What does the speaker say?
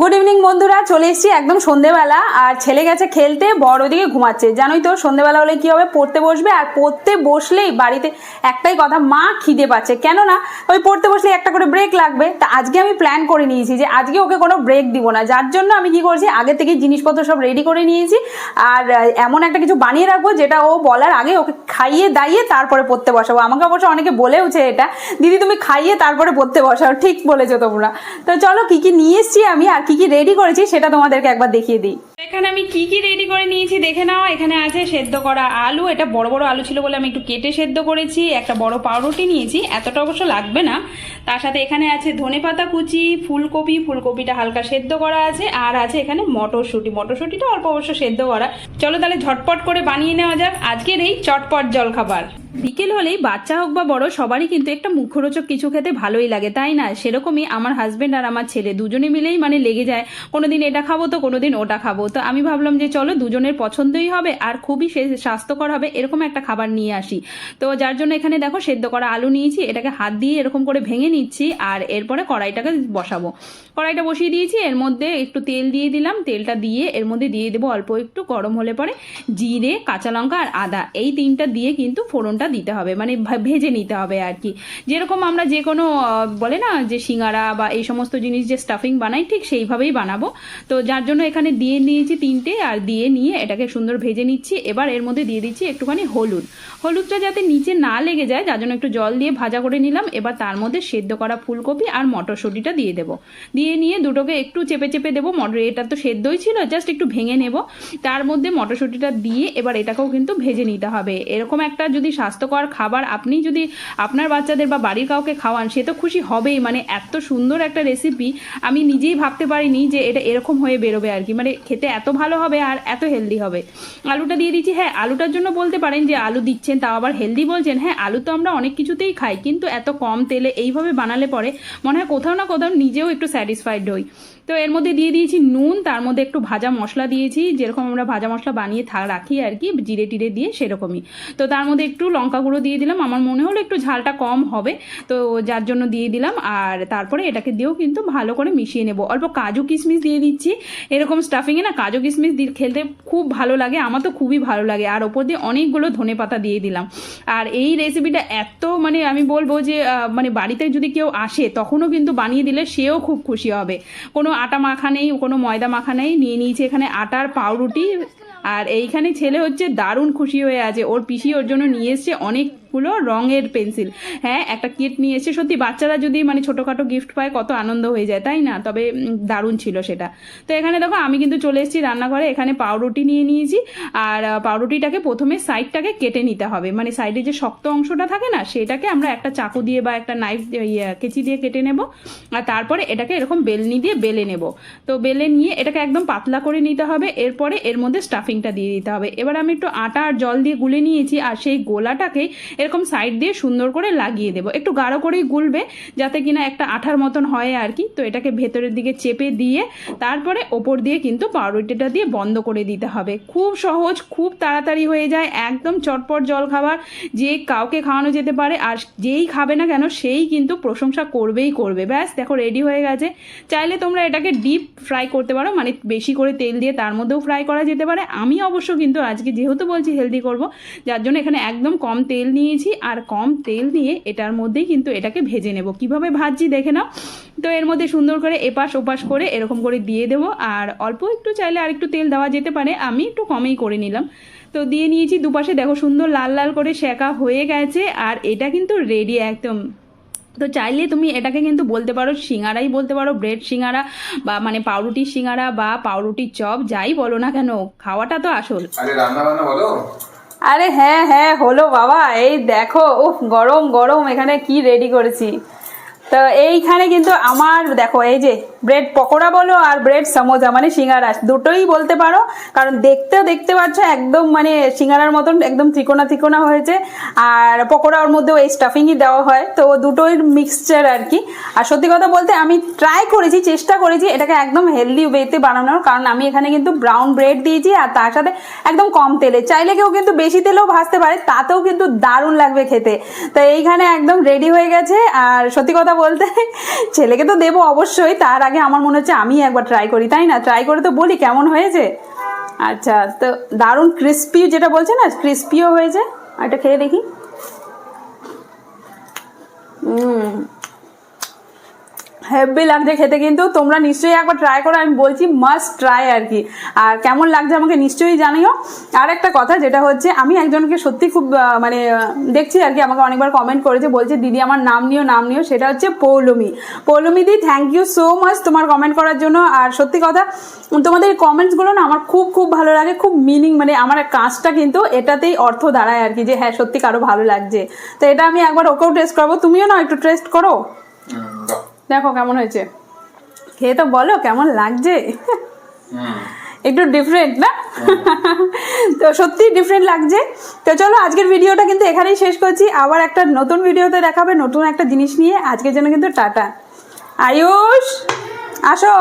Good evening বন্ধুরা। চলে এসেছি একদম সন্ধেবেলা, আর ছেলে গেছে খেলতে, বড় ওদিকে ঘুমাচ্ছে। জানোই তো, সন্ধেবেলা হলে কি হবে? পড়তে বসবে, আর পড়তে বসলেই বাড়িতে একটাই কথা, মা খিদে পাচ্ছে। কেন না ওই পড়তে বসলে একটা করে ব্রেক লাগবে। তা আজকে আমি প্ল্যান করে নিয়েছি যে আজকে ওকে কোনো ব্রেক দিব না। যার জন্য আমি কি করছি, আগে থেকে জিনিসপত্র সব রেডি করে নিয়েছি। আর এমন একটা কিছু বানিয়ে রাখব, যেটা ও বলার আগে ওকে খাইয়ে, দাইয়ে তারপরে পড়তে বসাবো। আমাকে অবশ্য অনেকে বলেওছে এটা। দিদি, তুমি খাইয়ে, তারপরে পড়তে বসাও। ঠিক বলেছ তোমরা। তো চলো, কি কি নিয়ে এসছি আমি? আর কি কি রেডি করেছি সেটা তোমাদেরকে একবার দেখিয়ে দিই। এখানে আমি কি কি রেডি করে নিয়েছি দেখে নাও। এখানে আছে সেদ্ধ করা আলু। এটা বড় বড় আলু ছিল বলে আমি একটু কেটে সেদ্ধ করেছি। একটা বড় পাউরুটি নিয়েছি। এতটা অবশ্য লাগবে না। তার সাথে এখানে আছে ধনেপাতা কুচি, ফুলকপি। ফুলকপিটা হালকা সেদ্ধ করা আছে। আর আছে এখানে মটরশুঁটি। মটরশুঁটিটা অল্প অবশ্য সেদ্ধ করা। চলো তাহলে ঝটপট করে বানিয়ে নেওয়া যাক। আজকের এই চটপট জলখাবার। বিকেল হলেই বাচ্চা হোক বা বড়, সবারই কিন্তু একটা মুখরোচক কিছু খেতে ভালোই লাগে, তাই না? সেরকমই আমার হাজবেন্ড আর আমার ছেলে দুজনে মিলেই মানে লেগে যায়, কোনোদিন এটা খাব তো কোনোদিন ওটা খাব। তো আমি ভাবলাম যে চলো দুজনের পছন্দই হবে আর খুবই স্বাস্থ্যকর হবে এরকম একটা খাবার নিয়ে আসি। তো যার জন্য এখানে দেখো সেদ্ধ করা আলু নিয়েছি, এটাকে হাত দিয়ে এরকম করে ভেঙে নিচ্ছি আর এরপরে কড়াইটাকে বসাবো। কড়াইটা বসিয়ে দিয়েছি, এর মধ্যে একটু তেল দিয়ে দিলাম, তেলটা দিয়ে এর মধ্যে দিয়ে দেবো অল্প একটু, গরম হলে পরে জিরে, কাঁচা লঙ্কা আর আদা, এই তিনটা দিয়ে কিন্তু ফোড়নটা দিতে হবে মানে ভেজে নিতে হবে আর কি। যেরকম আমরা যে কোনো বলে না যে সিঙ্গারা বা এই সমস্ত জিনিস যে স্টাফিং বানাই, ঠিক সেইভাবেই বানাবো। তো যার জন্য এখানে দিয়ে নিয়েছি তিনটে, আর দিয়ে নিয়ে এটাকে সুন্দর ভেজে নিচ্ছি। এবার এর মধ্যে দিয়ে দিচ্ছি একটুখানি হলুদ। হলুদটা যাতে নিচে না লেগে যায়, যার জন্য একটু জল দিয়ে ভাজা করে নিলাম। এবার তার মধ্যে সেদ্ধ করা ফুলকপি আর মটরশুঁটিটা দিয়ে দেবো। দিয়ে নিয়ে দুটোকে একটু চেপে চেপে দেবো। মটর, এটা তো সেদ্ধই ছিল, জাস্ট একটু ভেঙে নেব। তার মধ্যে মটরশুঁটিটা দিয়ে এবার এটাকেও কিন্তু ভেজে নিতে হবে। এরকম একটা যদি স্বাস্থ্যকর খাবার আপনি যদি আপনার বাচ্চাদের বা বাড়ির কাউকে খাওয়ান, সে তো খুশি হবেই। মানে এত সুন্দর একটা রেসিপি আমি নিজেই ভাবতে পারিনি যে এটা এরকম হয়ে বেরোবে আর কি। মানে খেতে এত ভালো হবে আর এত হেলদি হবে। আলুটা দিয়ে দিচ্ছি। হ্যাঁ আলুটার জন্য বলতে পারেন যে আলু দিচ্ছেন, তাও আবার হেলদি বলছেন। হ্যাঁ আলু তো আমরা অনেক কিছুতেই খাই, কিন্তু এত কম তেলে এইভাবে বানালে পরে মনে হয় কোথাও না কোথাও নিজেও একটু স্যাটিসফাইড হই। তো এর মধ্যে দিয়ে দিয়েছি নুন, তার মধ্যে একটু ভাজা মশলা দিয়েছি। যেরকম আমরা ভাজা মশলা বানিয়ে রাখি আর কি, জিরে টিরে দিয়ে সেরকমই। তো তার মধ্যে একটু লঙ্কা গুঁড়ো দিয়ে দিলাম। আমার মনে হলো একটু ঝালটা কম হবে, তো যার জন্য দিয়ে দিলাম। আর তারপরে এটাকে দিয়েও কিন্তু ভালো করে মিশিয়ে নেব। অল্প কাজু কিশমিশ দিয়ে দিচ্ছি। এরকম স্টাফিংয়ে না কাজু কিশমিশ দিয়ে খেলতে খুব ভালো লাগে, আমার তো খুবই ভালো লাগে। আর ওপর দিয়ে অনেকগুলো ধনে পাতা দিয়ে দিলাম। আর এই রেসিপিটা এত মানে আমি বলব যে মানে বাড়িতে যদি কেউ আসে, তখনও কিন্তু বানিয়ে দিলে সেও খুব খুশি হবে। কোনো আটা মাখা নেই, কোনো ময়দা মাখা নেই। নিয়ে নিয়েছি এখানে আটার পাউরুটি। আর এইখানে ছেলে হচ্ছে দারুণ খুশি হয়ে আছে। ওর পিসি ওর জন্য নিয়ে এসছে অনেকগুলো রঙের পেন্সিল। হ্যাঁ একটা কিট নিয়ে এসছে সত্যি বাচ্চারা যদি মানে ছোটোখাটো গিফট পায় কত আনন্দ হয়ে যায় তাই না? তবে দারুণ ছিল সেটা। তো এখানে দেখো আমি কিন্তু চলে এসেছি রান্নাঘরে। এখানে পাউরুটি নিয়ে নিয়েছি। আর পাউরুটিটাকে প্রথমে সাইডটাকে কেটে নিতে হবে। মানে সাইডে যে শক্ত অংশটা থাকে না সেটাকে আমরা একটা চাকু দিয়ে বা একটা নাইফ ইয়ে, কেচি দিয়ে কেটে নেব। আর তারপরে এটাকে এরকম বেলনি দিয়ে বেলে নেব। তো বেলে নিয়ে এটাকে একদম পাতলা করে নিতে হবে। এরপরে এর মধ্যে স্টাফিংটা দিয়ে দিতে হবে। এবার আমি একটু আটা আর জল দিয়ে গুলে নিয়েছি। আর সেই গোলাটাকে এরকম সাইড দিয়ে সুন্দর করে লাগিয়ে দেবো। একটু গাঢ় করেই গুলবে, যাতে কিনা একটা আঠার মতন হয় আর কি। তো এটাকে ভেতরের দিকে চেপে দিয়ে, তারপরে ওপর দিয়ে কিন্তু পাউরুটিটা দিয়ে বন্ধ করে দিতে হবে। খুব সহজ, খুব তাড়াতাড়ি হয়ে যায়, একদম চটপট জল খাবার। যে কাউকে খাওয়ানো যেতে পারে, আর যেই খাবে না কেন, সেই কিন্তু প্রশংসা করবেই করবে। ব্যাস, দেখো রেডি হয়ে গেছে। চাইলে তোমরা এটাকে ডিপ ফ্রাই করতে পারো মানে বেশি করে তেল দিয়ে তার মধ্যেও ফ্রাই করা যেতে পারে। আমি অবশ্য কিন্তু আজকে যেহেতু বলছি হেলদি করব, যার জন্য এখানে একদম কম তেল নিয়েছি আর কম তেল দিয়ে এটার মধ্যেই কিন্তু এটাকে ভেজে নেব। কীভাবে ভাজছি দেখে নাও। তো এর মধ্যে সুন্দর করে এপাশ ওপাশ করে এরকম করে দিয়ে দেবো আর অল্প একটু চাইলে আর একটু তেল দেওয়া যেতে পারে, আমি একটু কমেই করে নিলাম। তো দিয়ে নিয়েছি দুপাশে দেখো সুন্দর লাল লাল করে শেখা হয়ে গেছে আর এটা কিন্তু রেডি একদম। তো চাইলে তুমি এটাকে কিন্তু বলতে পারো সিঙ্গারাই বলতে পারো ব্রেড সিঙ্গারা বা মানে পাউরুটির সিঙ্গারা বা পাউরুটির চপ, যাই বলো না কেন, খাওয়াটা তো আসল। রান্না বান্না বলো? আরে হ্যাঁ হ্যাঁ হলো বাবা, এই দেখো, উফ, গরম গরম, এখানে কি রেডি করেছি। তো এইখানে কিন্তু আমার, দেখো, এই যে ব্রেড পকোড়া বলো আর ব্রেড সমোসা মানে সিঙ্গারা, দুটোই বলতে পারো। কারণ দেখতেও দেখতে পাচ্ছ একদম মানে সিঙ্গারার মতন, একদম ত্রিকোণা ত্রিকোণা হয়েছে। আর পকোড়া ওর মধ্যেও এই স্টাফিংই দেওয়া হয়। তো দুটোই মিক্সচার আর কি আর সত্যি কথা বলতে আমি ট্রাই করেছি, চেষ্টা করেছি এটাকে একদম হেলদি ওয়েতে বানানোর। কারণ আমি এখানে কিন্তু ব্রাউন ব্রেড দিয়েছি আর তার সাথে একদম কম তেলে। চাইলে কেউ কিন্তু বেশি তেলেও ভাজতে পারে, তাতেও কিন্তু দারুণ লাগবে খেতে। তো এইখানে একদম রেডি হয়ে গেছে। আর সত্যি কথা বলতে, ছেলেকে তো দেবো অবশ্যই, তার আগে আগে আমার মনে হচ্ছে আমি একবার ট্রাই করি, তাই না? ট্রাই করে তো বলি কেমন হয়েছে। আচ্ছা তো দারুণ ক্রিস্পি যেটা বলছে না ক্রিস্পিও হয়েছে। এটা খেয়ে দেখি। হুম হেভি লাগছে খেতে, কিন্তু তোমরা নিশ্চয়ই একবার ট্রাই করো, আমি বলছি মাস্ট ট্রাই আর কি। আর কেমন লাগছে আমাকে নিশ্চয়ই জানিও। আর একটা কথা, যেটা হচ্ছে, আমি একজনকে সত্যি খুব মানে দেখছি আর কি, আমাকে অনেকবার কমেন্ট করেছে, বলছে, দিদি, আমার নাম নিও নাম নিও। সেটা হচ্ছে পৌলমি। পৌলমি দি থ্যাংক ইউ সো মাচ তোমার কমেন্ট করার জন্য। আর সত্যি কথা, তোমাদের কমেন্টসগুলো না আমার খুব খুব ভালো লাগে, খুব মিনিং মানে আমার কাজটা কিন্তু এটাতেই অর্থ দাঁড়ায় আর কি, যে হ্যাঁ সত্যি কারও ভালো লাগছে। তো এটা আমি একবার ওকেও টেস্ট করব। তুমিও না একটু টেস্ট করো। দেখো কেমন হয়েছে। খেয়ে তো বলো কেমন লাগছে। একটু ডিফারেন্ট না? তো সত্যি ডিফারেন্ট লাগছে। তো চলো আজকের ভিডিওটা কিন্তু এখানেই শেষ করছি। আবার একটা নতুন ভিডিওতে দেখাবে নতুন একটা জিনিস নিয়ে। আজকের জন্য কিন্তু টাটা। আয়ুষ আসো।